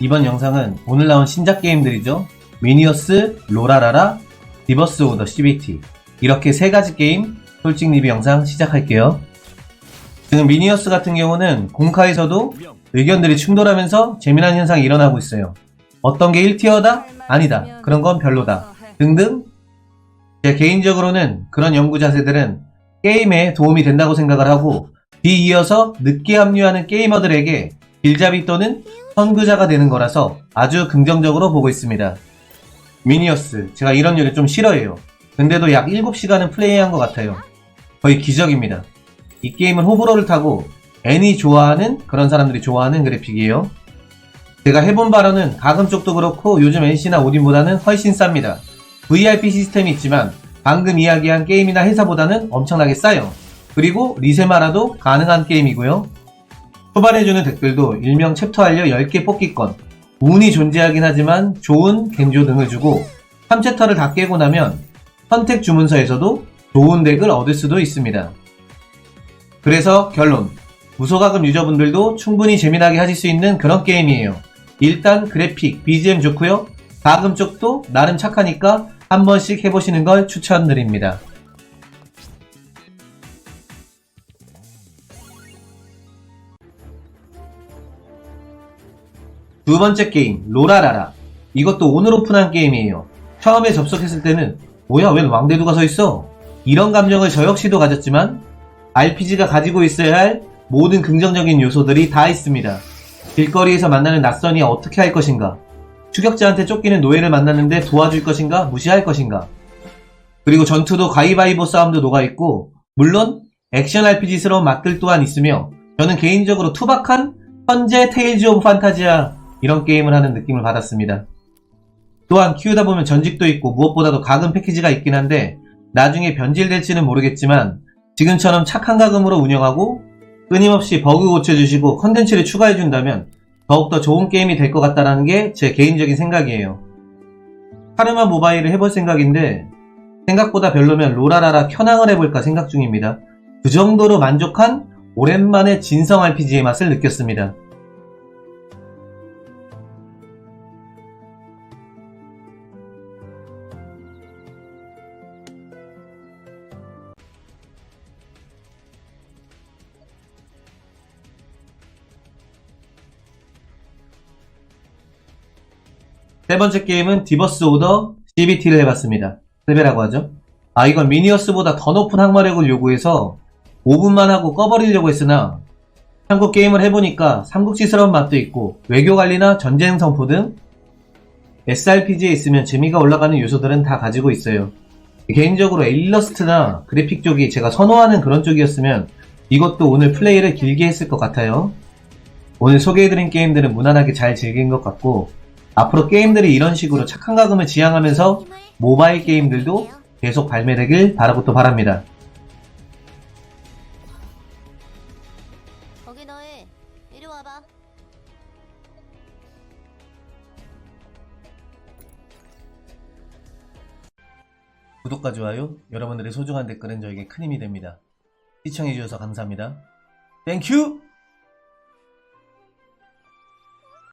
이번 영상은 오늘 나온 신작 게임들이죠. 미니어스, 로라라라, 디버스 오더 CBT 이렇게 세 가지 게임 솔직 리뷰 영상 시작할게요. 지금 미니어스 같은 경우는 공카에서도 의견들이 충돌하면서 재미난 현상이 일어나고 있어요. 어떤 게 1티어다? 아니다. 그런 건 별로다. 등등. 제 개인적으로는 그런 연구 자세들은 게임에 도움이 된다고 생각을 하고 뒤이어서 늦게 합류하는 게이머들에게 길잡이 또는 선구자가 되는 거라서 아주 긍정적으로 보고 있습니다. 미니어스, 제가 이런 요리 좀 싫어해요. 근데도 약 7시간은 플레이한 것 같아요. 거의 기적입니다. 이 게임은 호불호를 타고 애니 좋아하는 그런 사람들이 좋아하는 그래픽이에요. 제가 해본 바로는 가금 쪽도 그렇고 요즘 NC나 오딘보다는 훨씬 쌉니다. VIP 시스템이 있지만 방금 이야기한 게임이나 회사보다는 엄청나게 싸요. 그리고 리세마라도 가능한 게임이고요. 초반해주는 댓글도 일명 챕터 알려 10개 뽑기권, 운이 존재하긴 하지만 좋은 겐조 등을 주고 3챕터를 다 깨고 나면 선택 주문서에서도 좋은 덱을 얻을 수도 있습니다. 그래서 결론, 무소가금 유저분들도 충분히 재미나게 하실 수 있는 그런 게임이에요. 일단 그래픽, BGM 좋고요. 가금 쪽도 나름 착하니까 한 번씩 해보시는 걸 추천드립니다. 두 번째 게임, 로라라라. 이것도 오늘 오픈한 게임이에요. 처음에 접속했을 때는, 뭐야, 웬 왕대두가 서 있어? 이런 감정을 저 역시도 가졌지만, RPG가 가지고 있어야 할 모든 긍정적인 요소들이 다 있습니다. 길거리에서 만나는 낯선이 어떻게 할 것인가? 추격자한테 쫓기는 노예를 만났는데 도와줄 것인가? 무시할 것인가? 그리고 전투도 가위바위보 싸움도 녹아있고, 물론 액션 RPG스러운 맛들 또한 있으며, 저는 개인적으로 투박한 현재 테일즈 오브 판타지아 이런 게임을 하는 느낌을 받았습니다. 또한 키우다 보면 전직도 있고 무엇보다도 가금 패키지가 있긴 한데 나중에 변질될지는 모르겠지만 지금처럼 착한 가금으로 운영하고 끊임없이 버그 고쳐주시고 컨텐츠를 추가해준다면 더욱더 좋은 게임이 될 것 같다는 게 제 개인적인 생각이에요. 카르마 모바일을 해볼 생각인데 생각보다 별로면 로라라라 켜낭을 해볼까 생각 중입니다. 그 정도로 만족한 오랜만에 진성 RPG의 맛을 느꼈습니다. 세 번째 게임은 디버스 오더 CBT를 해봤습니다. 세배라고 하죠. 아, 이건 미니어스보다 더 높은 항마력을 요구해서 5분만 하고 꺼버리려고 했으나 한국 게임을 해보니까 삼국지스러운 맛도 있고 외교 관리나 전쟁 선포 등 SRPG에 있으면 재미가 올라가는 요소들은 다 가지고 있어요. 개인적으로 일러스트나 그래픽 쪽이 제가 선호하는 그런 쪽이었으면 이것도 오늘 플레이를 길게 했을 것 같아요. 오늘 소개해드린 게임들은 무난하게 잘 즐긴 것 같고 앞으로 게임들이 이런 식으로 착한 가금을 지향하면서 모바일 게임들도 계속 발매되길 바라고 또 바랍니다. 거기 너희 이리 와봐. 구독과 좋아요, 여러분들의 소중한 댓글은 저에게 큰 힘이 됩니다. 시청해주셔서 감사합니다. 땡큐!